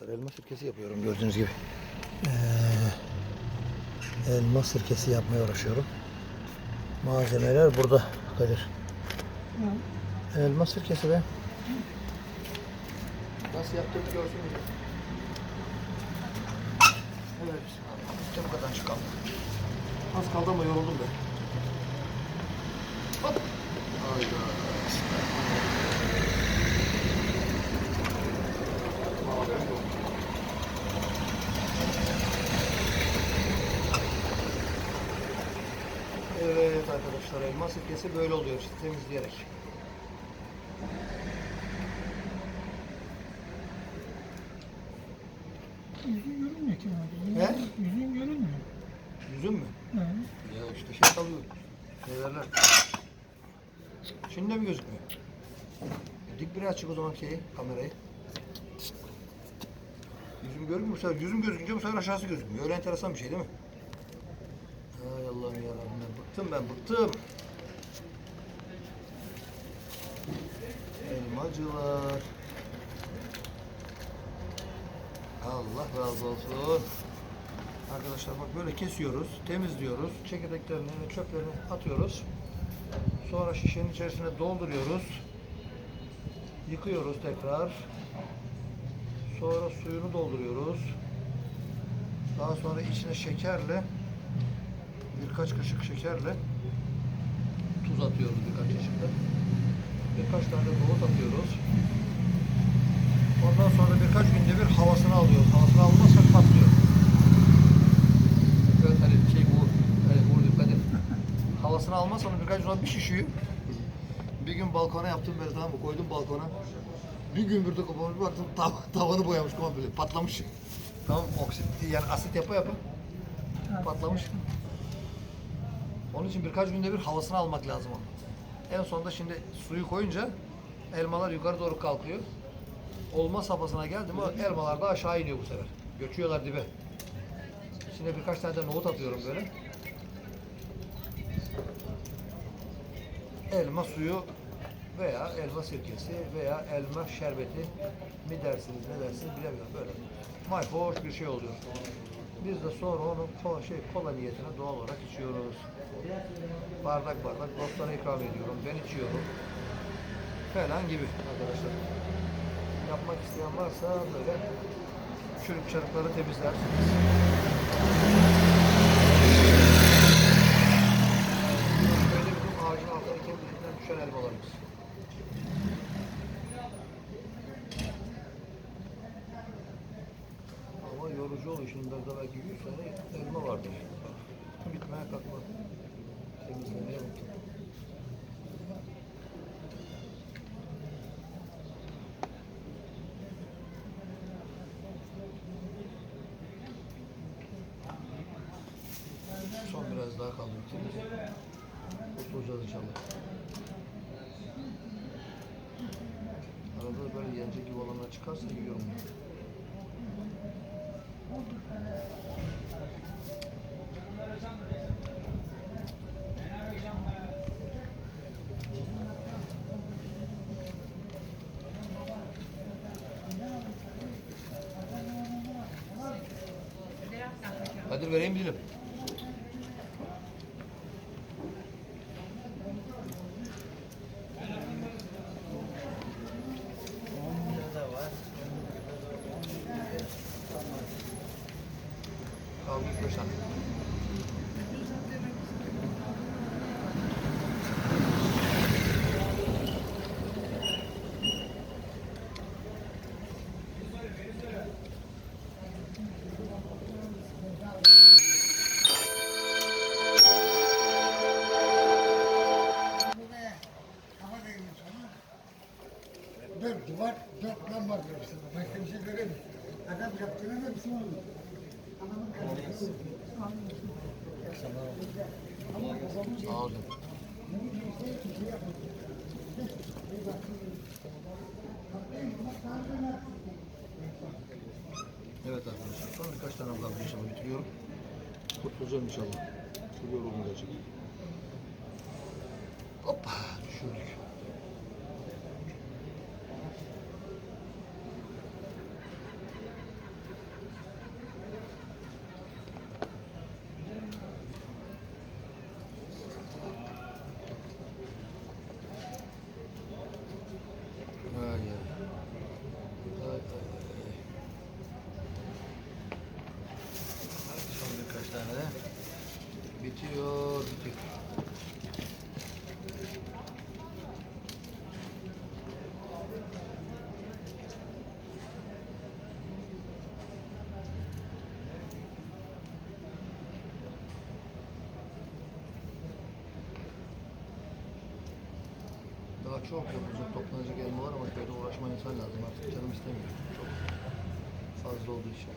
arkadaşlar elma sirkesi yapıyorum gördüğünüz gibi. Ee, elma sirkesi yapmaya uğraşıyorum. Malzemeler burada Kadir. Elma sirkesi be. Nasıl yaptığımı görsün diye. Evet. İşte bu kadar çıkalım. Az kaldı ama yoruldum ben. Hop. Hayda. Evet arkadaşlar elma sirkesi böyle oluyor işte temizleyerek. Yüzün görünmüyor ki abi. He? Yüzün görünmüyor. Yüzüm mü? He. Ya işte şey kalıyor. Ne derler? Şimdi de mi gözükmüyor? Dik biraz çık o zaman şeyi, kamerayı. Yüzüm görünmüyor. Yüzüm gözükünce bu sefer aşağısı gözükmüyor. Öyle enteresan bir şey değil mi? Allah'ım yarabbim bıktım ben bıktım. Elmacılar. Allah razı olsun. Arkadaşlar bak böyle kesiyoruz, temizliyoruz. Çekirdeklerini, çöplerini atıyoruz. Sonra şişenin içerisine dolduruyoruz. Yıkıyoruz tekrar. Sonra suyunu dolduruyoruz. Daha sonra içine şekerle birkaç kaşık şekerle tuz atıyoruz birkaç kaşık da. Birkaç tane nohut atıyoruz. Ondan sonra birkaç günde bir havasını alıyoruz. Havasını almazsak patlıyor. Evet hani şey bu hani bu dikkat et. Havasını almazsan birkaç gün bir şişiyor. Bir gün balkona yaptım böyle tamam mı? Koydum balkona. Bir gün burada kapamış bir baktım tav- tavanı boyamış komple patlamış. Tamam oksit yani asit yapa yapa patlamış. Onun için birkaç günde bir havasını almak lazım onun. En sonunda şimdi suyu koyunca elmalar yukarı doğru kalkıyor. Olma safhasına geldi mi elmalar da aşağı iniyor bu sefer. Göçüyorlar dibe. Şimdi birkaç tane de nohut atıyorum böyle. Elma suyu veya elma sirkesi veya elma şerbeti mi dersiniz ne dersiniz bilemiyorum böyle. Mayhoş bir şey oluyor. Biz de sonra onu kola, şey, kola niyetine doğal olarak içiyoruz. Bardak bardak dostlara ikram ediyorum. Ben içiyorum. Falan gibi arkadaşlar. Yapmak isteyen varsa böyle çürük çarıkları temizlersiniz. Böyle bizim ağacın altına kendiliğinden düşen elmalarımız. Ama yorucu oluyor. Şimdi burada belki 100 tane elma vardır. Bitmeye kalkma. Temizlemeye bak. Son biraz daha kaldı. Kurtulacağız inşallah. Arada böyle yenecek gibi çıkarsa yiyorum. Hadi vereyim dilim. Kaldı 3-5 Sağ olun. Evet arkadaşlar son birkaç tane kaldı inşallah bitiriyorum. Kurtulacağım inşallah. Yoruldum gerçekten. Hoppa düşürdük. bitiyor, bitiyor. Daha çok. Uzun toplanacak elma var ama köyde uğraşma insan lazım. Artık canım istemiyor. Çok fazla olduğu için.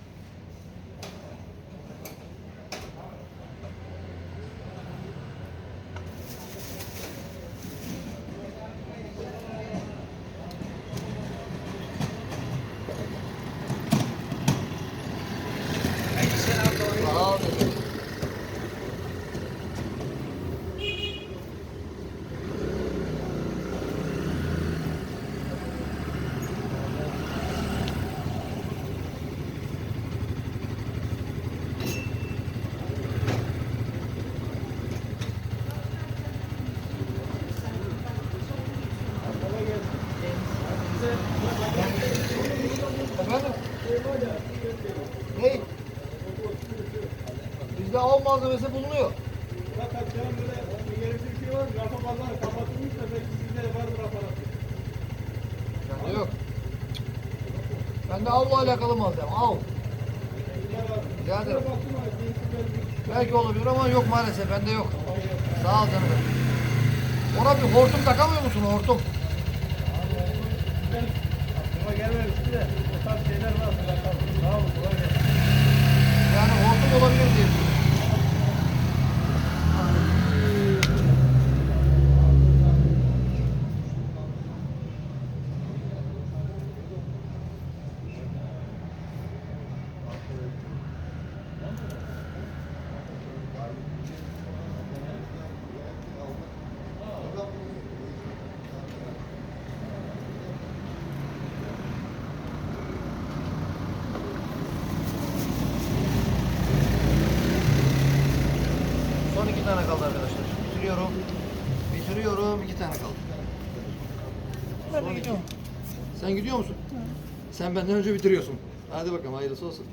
Sağ ol dedim. Efendim? Ney? Av malzemesi bulunuyor. Fakat canım böyle gerekli bir şey var. Rafa pazarı kapatılmış da belki sizde de vardır aparat. Bende yok. Bende avla alakalı malzeme. Av. Rica ederim. Belki olabilir ama yok maalesef. Bende yok. Sağ ol canım. Ona bir hortum takamıyor musun hortum? Aklıma gelmemişti de o tarz şeyler var. Sağ gelsin. Yani hortum olabilir diye. Son iki tane kaldı arkadaşlar. Bitiriyorum. Bitiriyorum. iki tane kaldı. Ben gidiyorum. Sen gidiyor musun? Sen benden önce bitiriyorsun. Hadi bakalım hayırlısı olsun.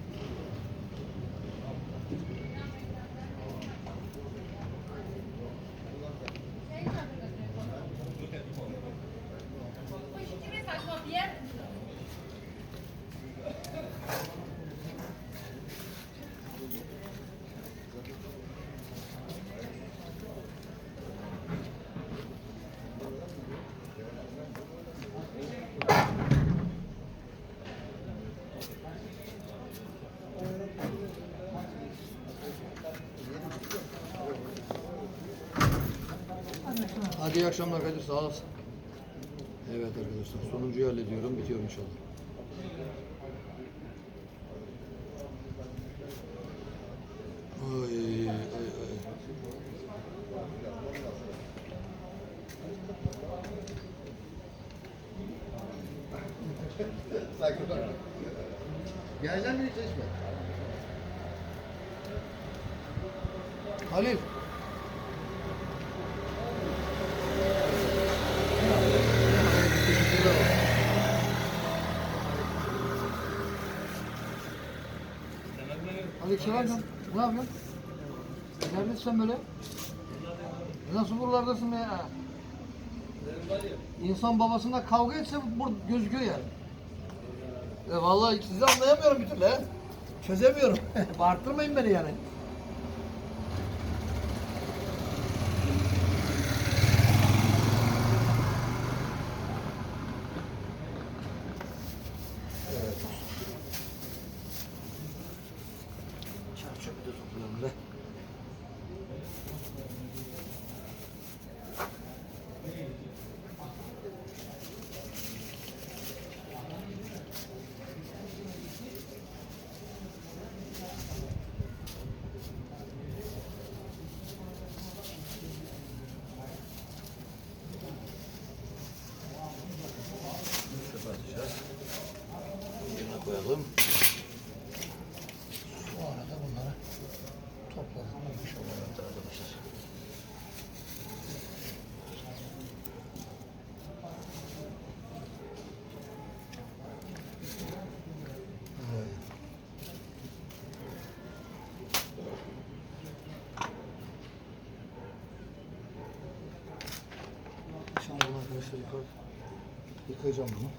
Hadi iyi akşamlar Kadir sağ olasın. Evet arkadaşlar sonuncuyu hallediyorum bitiyor inşallah. Ay, ay, ay. Geleceğim mi çeşme? Halil. Aleykümselam. Ne yapıyorsun? Neredesin sen böyle? Nasıl buralardasın ya? İnsan babasında kavga etse bu gözüküyor yani. E vallahi sizi anlayamıyorum bir türlü he. Çözemiyorum. Bağırtırmayın beni yani. Evet. Çar çöpü de topluyorum be. Yıkayacağım bunu.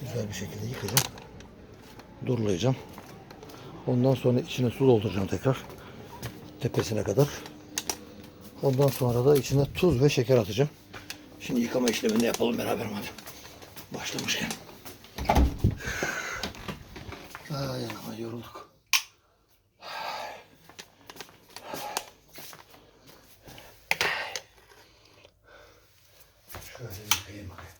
Güzel bir şekilde yıkayacağım. Durulayacağım. Ondan sonra içine su dolduracağım tekrar. Tepesine kadar. Ondan sonra da içine tuz ve şeker atacağım. Şimdi yıkama işlemini yapalım beraber hadi. Başlamışken. Ay anam yorulduk. Şöyle bir yıkayayım bakayım.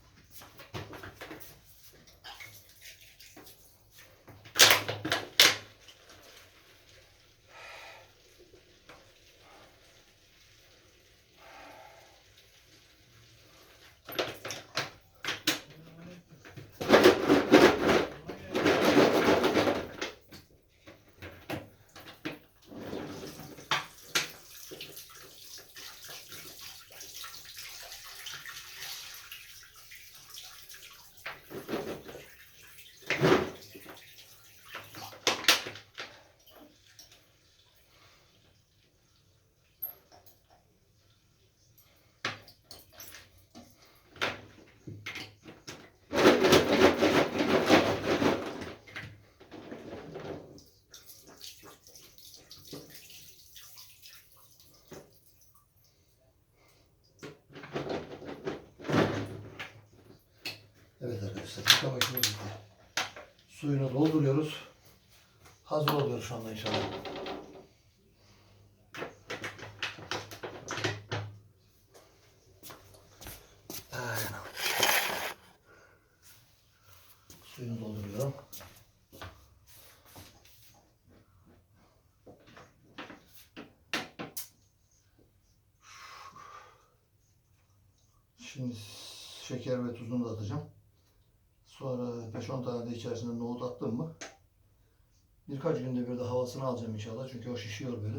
Evet arkadaşlar yıkama işimiz bitti. Suyunu dolduruyoruz. Hazır oluyor şu anda inşallah. Suyunu dolduruyorum. Şimdi şeker ve tuzunu da atacağım. Sonra 5-10 tane de içerisine nohut attım mı birkaç günde bir de havasını alacağım inşallah. Çünkü o şişiyor böyle.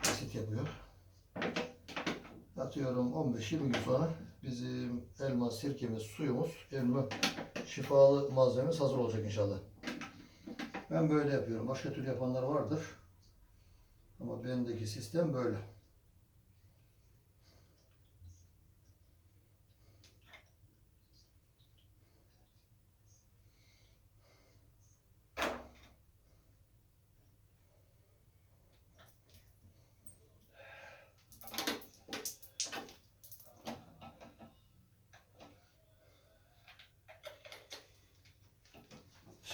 Asit yapıyor. Atıyorum 15-20 gün sonra bizim elma, sirkemiz, suyumuz, elma şifalı malzememiz hazır olacak inşallah. Ben böyle yapıyorum. Başka türlü yapanlar vardır. Ama bendeki sistem böyle.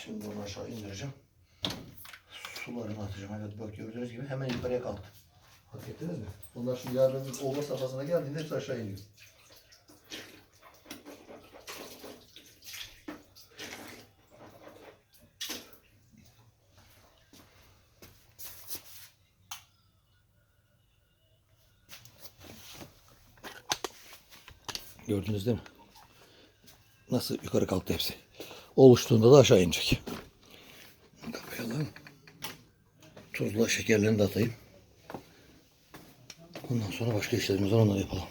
Şimdi bunu aşağı indireceğim. Sularını atacağım. Evet bak gördüğünüz gibi hemen yukarıya kalktı. Fark ettiniz mi? Bunlar şimdi yarın olma safhasına geldiğinde hepsi aşağı iniyor. Gördünüz değil mi? Nasıl yukarı kalktı hepsi. Oluştuğunda da aşağı inecek. Kapayalım. Tuzla şekerlerini de atayım. Ondan sonra başka işlerimiz var onları yapalım.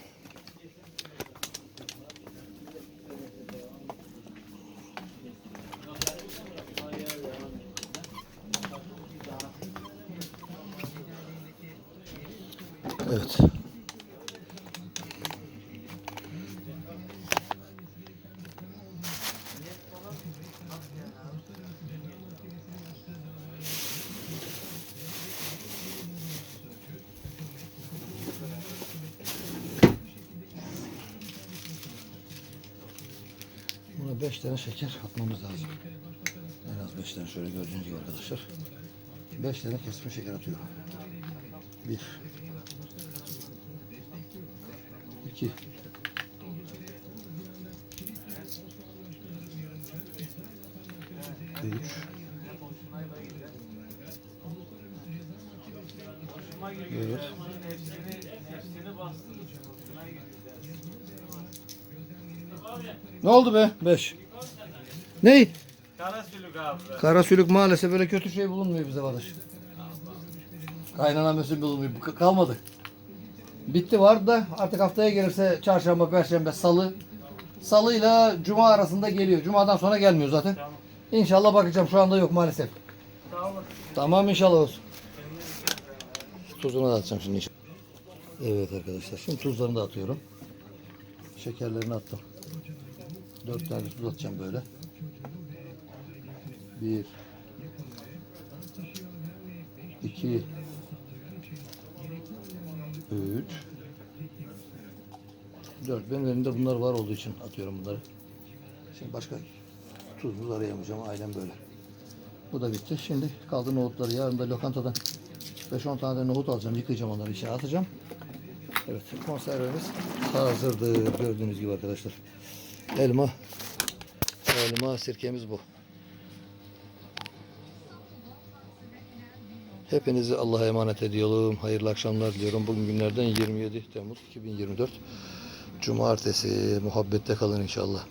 5 tane şeker atmamız lazım. En az 5 tane şöyle gördüğünüz gibi arkadaşlar. 5 tane kesme şeker atıyorum. 1 2 3 Evet. Ne oldu be? 5. Ney? Karasülük abi. Kara sülük maalesef böyle kötü şey bulunmuyor bize kardeş. Kaynana mesul bulunmuyor. Kalmadı. Bitti vardı da artık haftaya gelirse çarşamba, perşembe, salı. Salıyla cuma arasında geliyor. Cumadan sonra gelmiyor zaten. Tamam. İnşallah bakacağım. Şu anda yok maalesef. Tamam inşallah olsun. Tuzunu da atacağım şimdi. Evet arkadaşlar. Şimdi tuzlarını da atıyorum. Şekerlerini attım. Dört tane tuz atacağım böyle. Bir. iki, Üç. Dört. Benim elimde bunlar var olduğu için atıyorum bunları. Şimdi başka tuz buz arayamayacağım. Ailem böyle. Bu da bitti. Şimdi kaldı nohutları. Yarın da lokantadan 5-10 tane de nohut alacağım. Yıkayacağım onları. içine atacağım. Evet. Konservemiz hazırdır. Gördüğünüz gibi arkadaşlar. Elma. Elma sirkemiz bu. Hepinizi Allah'a emanet ediyorum. Hayırlı akşamlar diliyorum. Bugün günlerden 27 Temmuz 2024. Cumartesi. Muhabbette kalın inşallah.